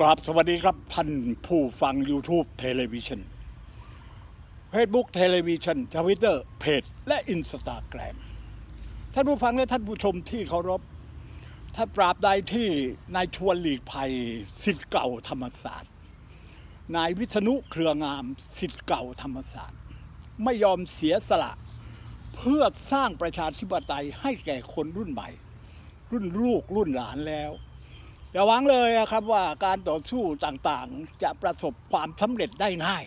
กราบสวัสดีครับท่านผู้ฟัง YouTube เทเลวิชัน Facebook เทเลวิชันทวิตเตอร์เพจและอินสตาแกรมท่านผู้ฟังและท่านผู้ชมที่เคารพ ถ้าปราบใดที่นายชวนหลีกภัยสิทธิ์เก่าธรรมศาสตร์ นายวิษณุเครืองามสิทธิ์เก่าธรรมศาสตร์ ไม่ยอมเสียสละ เพื่อสร้างประชาธิปไตยให้แก่คนรุ่นใหม่ รุ่นลูกรุ่นหลานแล้ว อย่าหวังเลยอะครับว่าการต่อสู้ต่างๆ จะประสบความสำเร็จได้ง่าย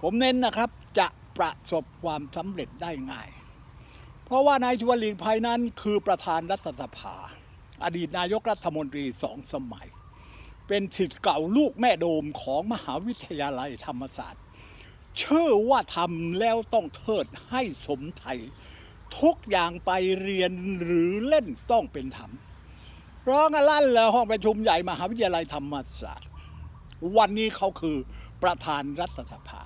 ผมเน้นนะครับจะประสบความสำเร็จได้ง่าย เพราะว่านายชวนหลีกภัยนั้นคือประธานรัฐสภา อดีตนายกรัฐมนตรีสองสมัย เป็นสิทธิ์เก่าลูกแม่โดมของมหาวิทยาลัยธรรมศาสตร์ เชื่อว่าทำแล้วต้องเทิดให้สมไทย ทุกอย่างไปเรียนหรือเล่นต้องเป็นธรรม ร้องกันลั่นเลยห้องประชุมใหญ่มหาวิทยาลัยธรรมศาสตร์ วันนี้เขาคือประธานรัฐสภา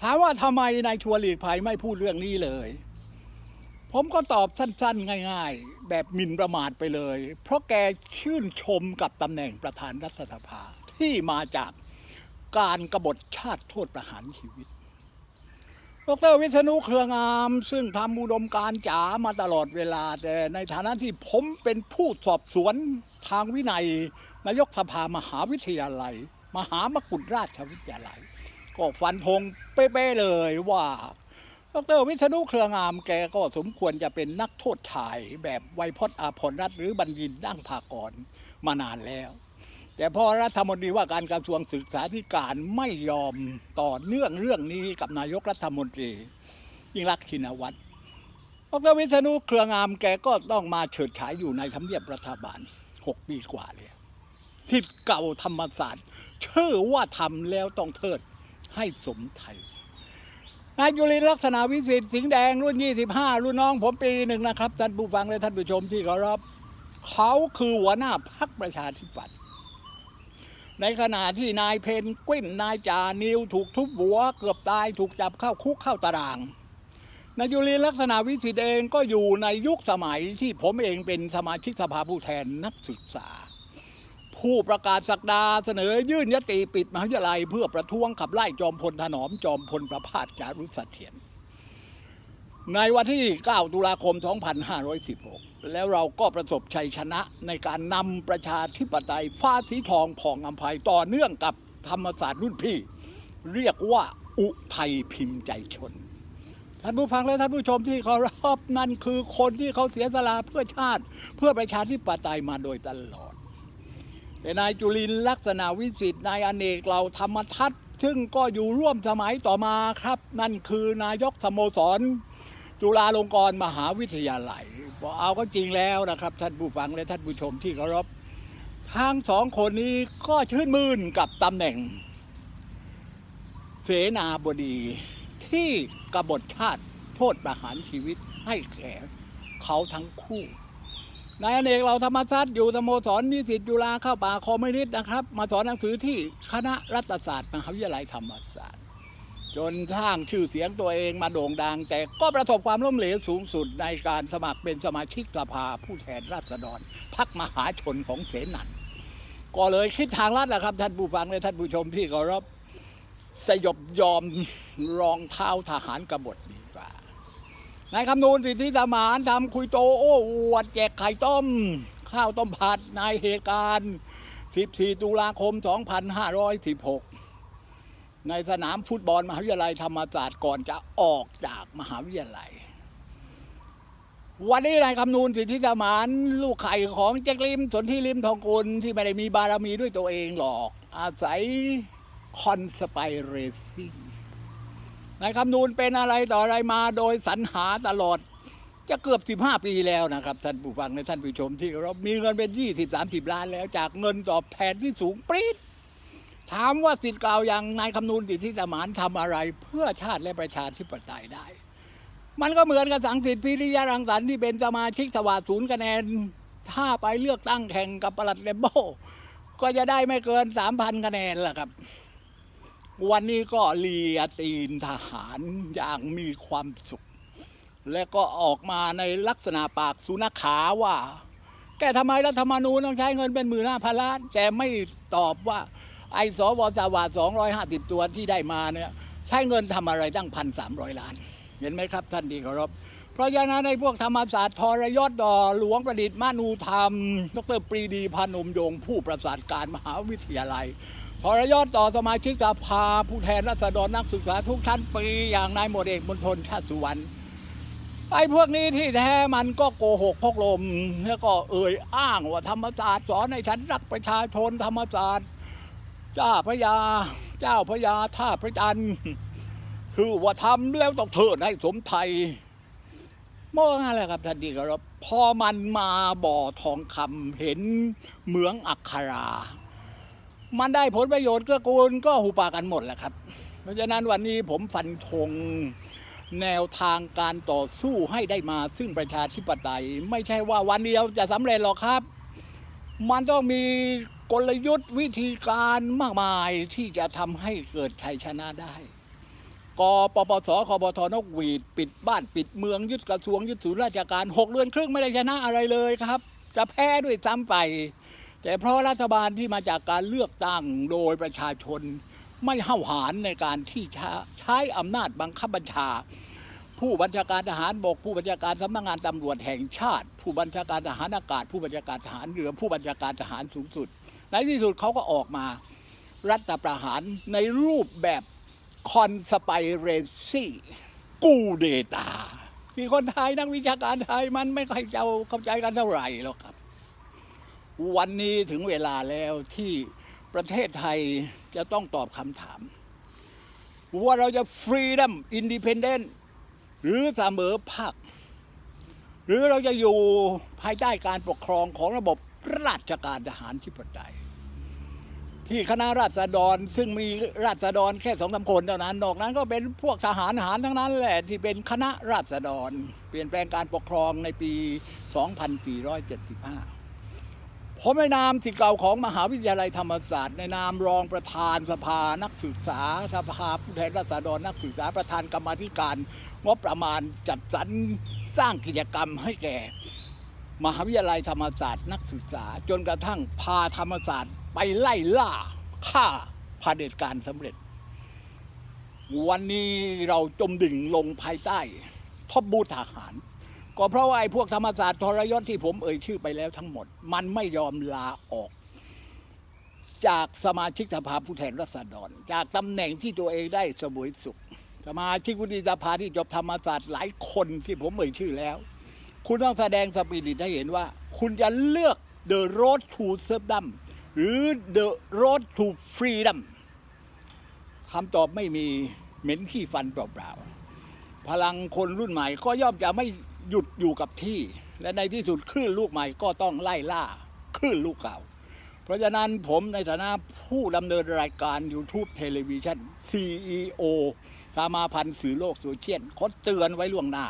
ถามว่าทำไมนายชวนหลีกภัยไม่พูดเรื่องนี้เลย ผมก็ตอบสั้นๆ ง่าย ๆ แบบมินประมาทไปเลย เพราะแกชื่นชมกับตำแหน่งประธานรัฐสภาที่มาจากการกบฏชาติโทษประหารชีวิต ดรวิษณุเครืองาม ซึ่งทำอุดมการจ๋ามาตลอดเวลา แต่ในฐานะที่ผมเป็นผู้สอบสวนทางวินัย นายกสภามหาวิทยาลัย มหามกุฏราชวิทยาลัย ก็ฟันธงเป๊ะๆเลยว่าดรวิษณุเครืองามแกก็สมควรจะเป็นนักโทษชายแบบไวยพจน์อาภรณ์รัฐหรือบัญญินดั้งภากรมานานแล้ว แต่พอรัฐมนตรีว่าการกระทรวงศึกษาธิการไม่ยอมต่อเนื่องเรื่องนี้กับนายกรัฐมนตรียิ่งรักชินวัตรดรวิษณุเครืองามแกก็ต้องมาเฉิดฉายอยู่ในทำเนียบรัฐบาลหกปีกว่าเลยสิทธิ์เก่าธรรมศาสตร์ เชื่อว่าทำแล้วต้องเทิดให้สมไทยนายจุลินทร์ลักษณะวิสิทธิ์สิงห์แดงรุ่น 25 รุ่นน้องผมปีหนึ่งนะครับ ท่านผู้ฟังและท่านผู้ชมที่เคารพเขาคือหัวหน้าพักประชาธิปัตย์ ในขณะที่นายเพนกวินนายจานิวถูกทุบหัว เกือบตายถูกจับเข้าคุกเข้าตารางนายจุร์ลักษณะวิสิทธิ์เองก็อยู่ในยุคสมัยที่ผมเองเป็นสมาชิกสภาผู้แทนนักศึกษา ผู้ประกาศสักดาเสนอยื่นยติปิดมหาวิทยาลัย เพื่อประท้วงขับไล่จอมพลถนอมจอมพลประพาสจารุสเสถียรในวันที่ 9 ตุลาคม 2516 แล้วเราก็ประสบชัยชนะในการนำประชาธิปไตยฟ้าสีทองผ่องอภัยต่อเนื่องกับธรรมศาสตร์รุ่นพี่ เรียกว่าอุทัยพิมพ์ใจชน ท่านผู้ฟังและท่านผู้ชมที่เคารพนั่นคือคนที่เขาเสียสละเพื่อชาติ เพื่อประชาธิปไตยมาโดยตลอดแต่นายจุลินลักษณะวิสิทธิ์นายอเนกเหล่าธรรมทัศน์ซึ่งก็อยู่ร่วมสมัยต่อมาครับ นั่นคือนายกสโมสร จุฬาลงกรณ์มหาวิทยาลัย บอกเอาก็จริงแล้วนะครับ ท่านผู้ฟังและท่านผู้ชมที่เคารพทั้งสองคนนี้ก็ชื่นมื่นกับตำแหน่ง เสนาบดีที่กบฏชาติโทษประหารชีวิตให้แก่เขาทั้งคู่นายอเนกเราธรรมศาสตร์อยู่สโมสรนิสิตจุฬาเข้าป่าคอมมิวนิสต์นะครับ มาสอนหนังสือที่คณะรัฐศาสตร์มหาวิทยาลัยธรรมศาสตร์ จนสร้างชื่อเสียงตัวเองมาโด่งดัง แต่ก็ประสบความล้มเหลวสูงสุดในการสมัครเป็นสมาชิกสภาผู้แทนราษฎรพักมหาชนของเสนันก็เลยคิดทางลัดแหละครับ ท่านผู้ฟังและท่านผู้ชมที่เคารพสยบยอมรองเท้าทหารกบฏดีกว่านายคำนูนสิทธิสมานทำคุยโตโอ้อวดแจกไข่ต้ม ข้าวต้มผัดในเหตุการณ์ 14 ตุลาคม 2516 ในสนามฟุตบอลมหาวิทยาลัยธรรมศาสตร์ก่อนจะออกจากมหาวิทยาลัย วันนี้นายคำนูนสิทธิสมานลูกไข่ของแจ็คลิมสนที่ลิมทองกุลที่ไม่ได้มีบารมีด้วยตัวเองหรอก อาศัยคอนสไปเรซิ่งนายคำนูนเป็นอะไรต่ออะไรมาโดยสรรหาตลอด จะเกือบ 15 ปีแล้วนะครับ ท่านผู้ฟังและท่านผู้ชมที่เรามีเงินเป็น 20-30 ล้านแล้วจากเงินตอบแทนที่สูงปรี๊ด ถามว่าสิทธิ์เก่าอย่างนายคำนูนสิทธิสมานทำอะไร เพื่อชาติและประชาธิปไตยได้ มันก็เหมือนกับสังสิทธิพิริยรังสรรค์ที่เป็นสมาชิกสวาสดิ์ศูนย์คะแนน ถ้าไปเลือกตั้งแข่งกับปลัดเลมโบก็จะได้ไม่เกิน3,000คะแนนล่ะครับ วันนี้ก็เลียตีนทหารอย่างมีความสุข และก็ออกมาในลักษณะปากสุนัขขาว่าแกทำไมรัฐธรรมนูญต้องใช้เงินเป็นหมื่นห้าพันล้านแต่ไม่ตอบว่า ไอ้สวสวาสองร้อยห้าสิบตัวที่ได้มาเนี่ยใช้เงินทำอะไรตั้งพันสามร้อยล้าน เห็นไหมครับท่านดีเคารพเพราะฉะนั้นในพวกธรรมศาสตร์ทรยศดอหลวงประดิษฐ์มานูธรรม ดรปรีดีพานุมยง ผู้ประสานการมหาวิทยาลัยทรยศต่อสมาชิกสภาผู้แทนราษฎรนักศึกษาทุกท่านปีอย่างนายหมดเอกมณฑลชาติสุวรรณไอ้พวกนี้ที่แท้มันก็โกหกพกลม แล้วก็เอ่ยอ้างว่าธรรมศาสตร์สอนให้ฉันรักประชาชนธรรมศาสตร์ จ้าพระยา เจ้าพระยาท่าพระจันทร์คือว่าทำแล้วต้องเทิดให้สมไทยเมื่ออะไรครับท่านดีครับพอมันมาบ่อทองคำเห็นเหมืองอัครา มันได้ผลประโยชน์เกื้อกูลก็หูปากกันหมดแหละครับ เพราะฉะนั้นวันนี้ผมฟันธงแนวทางการต่อสู้ให้ได้มาซึ่งประชาธิปไตย ไม่ใช่ว่าวันเดียวจะสำเร็จหรอกครับ มันต้องมี กลยุทธ์วิธีการมากมายที่จะทำให้เกิดชัยชนะได้กปปสคบทนกหวีด ปิดบ้านปิดเมืองยึดกระทรวงยึดศูนย์ราชการหกเดือนครึ่งไม่ได้ชนะอะไรเลยครับ จะแพ้ด้วยซ้ำไป แต่เพราะรัฐบาลที่มาจากการเลือกตั้งโดยประชาชน ไม่ห้าวหาญในการที่ใช้อำนาจบังคับบัญชา ผู้บัญชาการทหารบกผู้บัญชาการสำนักงานตำรวจแห่งชาติ ผู้บัญชาการทหารอากาศ ผู้บัญชาการทหารเรือ ผู้บัญชาการทหารสูงสุด ในที่สุดเขาก็ออกมา รัฐประหารในรูปแบบคอนสไปเรซี่กูเดตาที่คนไทยนักวิชาการไทยมันไม่ค่อยจะเข้าใจกันเท่าไหร่หรอกครับ วันนี้ถึงเวลาแล้วที่ประเทศไทยจะต้องตอบคำถาม ว่าเราจะฟรีดัมอินดิเพนเดนต์หรือเสมอภาคหรือเราจะอยู่ภายใต้การปกครองของระบบ ราชการทหารที่ปไตยที่คณะราษฎรซึ่งมีราษฎรแค่สองสามคนเท่านั้น นอกนั้นก็เป็นพวกทหารทหารทั้งนั้นแหละที่เป็นคณะราษฎร เปลี่ยนแปลงการปกครองในปี 2475 ผมในนามสิทธิ์เก่าของมหาวิทยาลัยธรรมศาสตร์ ในนามรองประธานสภานักศึกษา สภาผู้แทนราษฎรนักศึกษาประธานกรรมธิการงบประมาณจัดสรรสร้างกิจกรรมให้แก่ มหาวิทยาลัยธรรมศาสตร์นักศึกษา จนกระทั่งพาธรรมศาสตร์ไปไล่ล่าฆ่าพาเผด็จการสำเร็จ วันนี้เราจมดิ่งลงภายใต้ทบบูทหาร ก็เพราะว่าไอ้พวกธรรมศาสตร์ทรยศที่ผมเอ่ยชื่อไปแล้วทั้งหมด มันไม่ยอมลาออก จากสมาชิกสภาผู้แทนราษฎร จากตำแหน่งที่ตัวเองได้เสวยสุข สมาชิกวุฒิสภาที่จบธรรมศาสตร์หลายคนที่ผมเอ่ยชื่อแล้ว คุณต้องแสดงสปิริตให้เห็นว่า คุณจะเลือก the road to serfdom หรือ the road to freedom คำตอบไม่มีเหม็นขี้ฟันเปล่าๆ พลังคนรุ่นใหม่ก็ย่อมจะไม่หยุดอยู่กับที่ และในที่สุดคลื่นลูกใหม่ก็ต้องไล่ล่าคลื่นลูกเก่า เพราะฉะนั้นผมในฐานะผู้ดำเนินรายการ YouTube เทเลวิชัน CEO สามาพันธ์สื่อโลกโซเชียลขอเตือนไว้ล่วงหน้า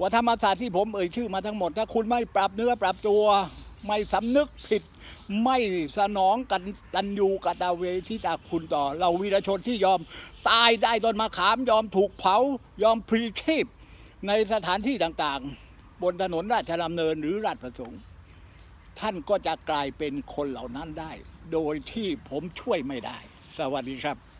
ว่าธรรมศาสตร์ที่ผมเอ่ยชื่อมาทั้งหมด ถ้าคุณไม่ปรับเนื้อปรับตัว ไม่สำนึกผิด ไม่สนองกันตันยูกตเวที่จากคุณต่อ เราวีรชนที่ยอมตายได้ต้นมะขามยอมถูกเผายอมพลีชีพ ในสถานที่ต่างๆ บนถนนราชดำเนินหรือราชประสงค์ท่านก็จะกลายเป็นคนเหล่านั้นได้ โดยที่ผมช่วยไม่ได้ สวัสดีครับ